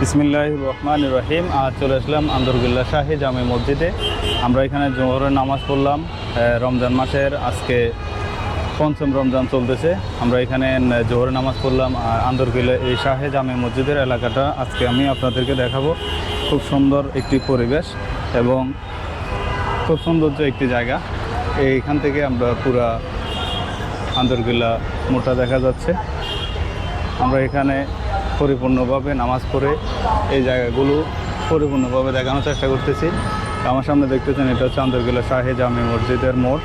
বিসমিল্লাহ রহমান রহিম। আজ চলে আসলাম আন্দরগুল্লা শাহী জামে মসজিদে। আমরা এখানে জোহরের নামাজ পড়লাম। রমজান মাসের আজকে পঞ্চম রমজান চলতেছে। আমরা এখানে জোহরের নামাজ পড়লাম। আর আন্দরগুল্লা এই শাহে জামে মসজিদের এলাকাটা আজকে আমি আপনাদেরকে দেখাবো। খুব সুন্দর একটি পরিবেশ এবং খুব সৌন্দর্য একটি জায়গা। এইখান থেকে আমরা পুরা আন্দরগুল্লা মোটা দেখা যাচ্ছে। আমরা এখানে পরিপূর্ণভাবে নামাজ পড়ে এই জায়গাগুলো পরিপূর্ণভাবে দেখানোর চেষ্টা করতেছি। আমার সামনে দেখতেছেন, এটা হচ্ছে আন্দরগুলা শাহে জামি মসজিদের মোড়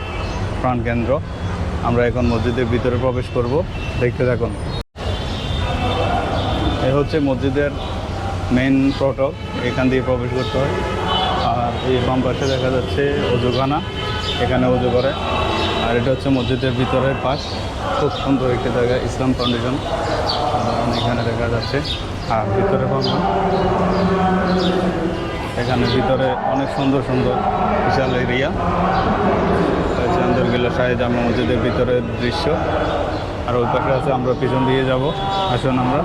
প্রাণকেন্দ্র আমরা এখন মসজিদের ভিতরে প্রবেশ করব। দেখতে থাকুন। এ হচ্ছে মসজিদের মেইন ফটক এখান দিয়ে প্রবেশ করতে হয়। আর এই বাম পাশে দেখা যাচ্ছে অজুখানা এখানে অজু করে। আর এটা হচ্ছে মসজিদের ভিতরের পাশ। খুব সুন্দর একটি জায়গা, ইসলাম ফাউন্ডেশন এখানে দেখা যাচ্ছে। আর ভিতরে এখানে ভিতরে অনেক সুন্দর সুন্দর বিশাল এরিয়া। চান্দরগিল্লা শাহে জামা মসজিদের ভিতরের দৃশ্য। আর ওই পাশে আছে, আমরা পিছন দিয়ে যাব। আসুন আমরা।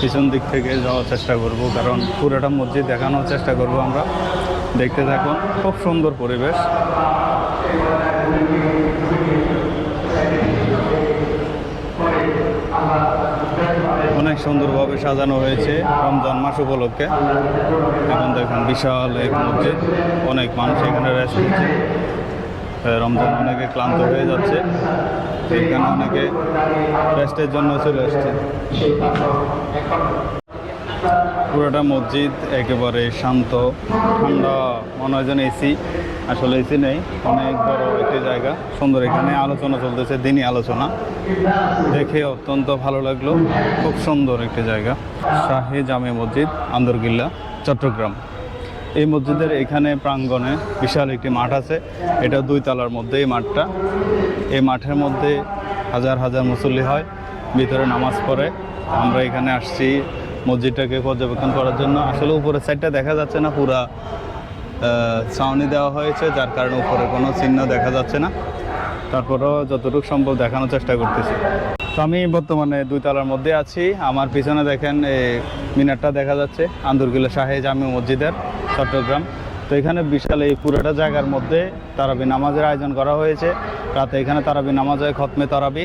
পিছন দিক থেকে যাওয়ার চেষ্টা করব, কারণ পুরোটা মসজিদ দেখানোর চেষ্টা করব আমরা। দেখতে থাকুন, খুব সুন্দর পরিবেশ। অনেক সুন্দরভাবে সাজানো হয়েছে রমজান মাস উপলক্ষে। এখন দেখুন বিশাল এক মসজিদ। অনেক মানুষ এখানে রেস্ট এ, রমজান অনেকে ক্লান্ত হয়ে যাচ্ছে। এখানে অনেকে রেস্টের জন্য চলে আসছে। পুরোটা মসজিদ একেবারে শান্ত, ঠান্ডা, মনে হয় যেন এসি আসলে এসি নেই, অনেক বড় একটি জায়গা, সুন্দর। এখানে আলোচনা চলতেছে, দিনই আলোচনা। দেখে অত্যন্ত ভালো লাগল, খুব সুন্দর একটি জায়গা। শাহে জামে মসজিদ আন্দরগিল্লা চট্টগ্রাম। এই মসজিদের এখানে প্রাঙ্গণে বিশাল একটি মাঠ আছে। এটা দুই তলার মধ্যে এই মাঠটা। এই মাঠের মধ্যে হাজার হাজার মুসল্লি হয়, ভিতরে নামাজ পড়ে। আমরা এখানে আসছি মসজিদটাকে পর্যবেক্ষণ করার জন্য। আসলে উপরের সাইডটা দেখা যাচ্ছে না, পুরা ছাউনি দেওয়া হয়েছে, যার কারণে উপরে কোনো চিহ্ন দেখা যাচ্ছে না। তারপরেও যতটুকু সম্ভব দেখানোর চেষ্টা করতেছি। তো আমি বর্তমানে দুই তলার মধ্যে আছি। আমার পিছনে দেখেন এই মিনারটা দেখা যাচ্ছে আন্দরগুলা শাহে জামি মসজিদের, চট্টগ্রাম। তো এখানে বিশাল এই পুরোটা জায়গার মধ্যে তারাবি নামাজের আয়োজন করা হয়েছে। রাতে এখানে তারাবি নামাজ হয়, খতমে তারাবি।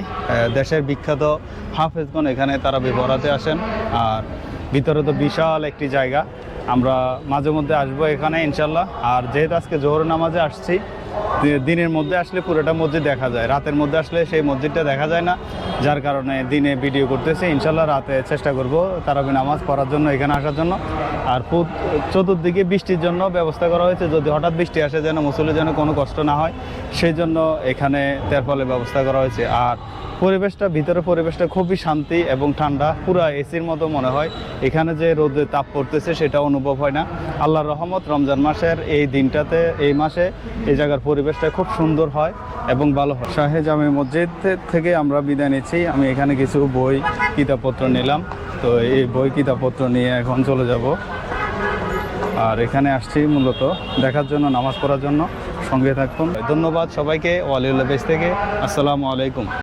দেশের বিখ্যাত হাফেজগণ এখানে তারাবি পড়াতে আসেন। আর ভিতরে তো বিশাল একটি জায়গা। আমরা মাঝে মধ্যে আসব এখানে, ইনশাল্লাহ। আর যেহেতু আজকে জোহর নামাজে আসছি দিনের মধ্যে আসলে পুরোটা মসজিদ দেখা যায়। রাতের মধ্যে আসলে সেই মসজিদটা দেখা যায় না, যার কারণে দিনে ভিডিও করতেছি। ইনশাল্লাহ রাতে চেষ্টা করব তারাবি নামাজ পড়ার জন্য, এখানে আসার জন্য। আর চতুর্দিকে বৃষ্টির জন্য ব্যবস্থা করা হয়েছে। যদি হঠাৎ বৃষ্টি আসে যেন মুসলির যেন কোনো কষ্ট না হয়, সেই জন্য এখানে তেরপলের ব্যবস্থা করা হয়েছে। আর পরিবেশটা ভিতরে পরিবেশটা খুবই শান্তি এবং ঠান্ডা, পুরো এসির মতো মনে হয়। এখানে যে রোদে তাপ পড়তেছে সেটা অনুভব হয় না। আল্লাহর রহমত, রমজান মাসের এই দিনটাতে, এই মাসে এই জায়গার পরিবেশটা খুব সুন্দর হয় এবং ভালো হয়। শাহে জামে মসজিদ থেকে আমরা বিদায় নিচ্ছি। আমি এখানে কিছু বই, কিতাবপত্র নিলাম। তো এই বই, কিতাবপত্র নিয়ে এখন চলে যাব। আর এখানে আসছি মূলত দেখার জন্য, নামাজ পড়ার জন্য। সঙ্গে থাকুন। ধন্যবাদ সবাইকে, ওয়ালিউল্লাহ বেস থেকে। আসসালামু আলাইকুম।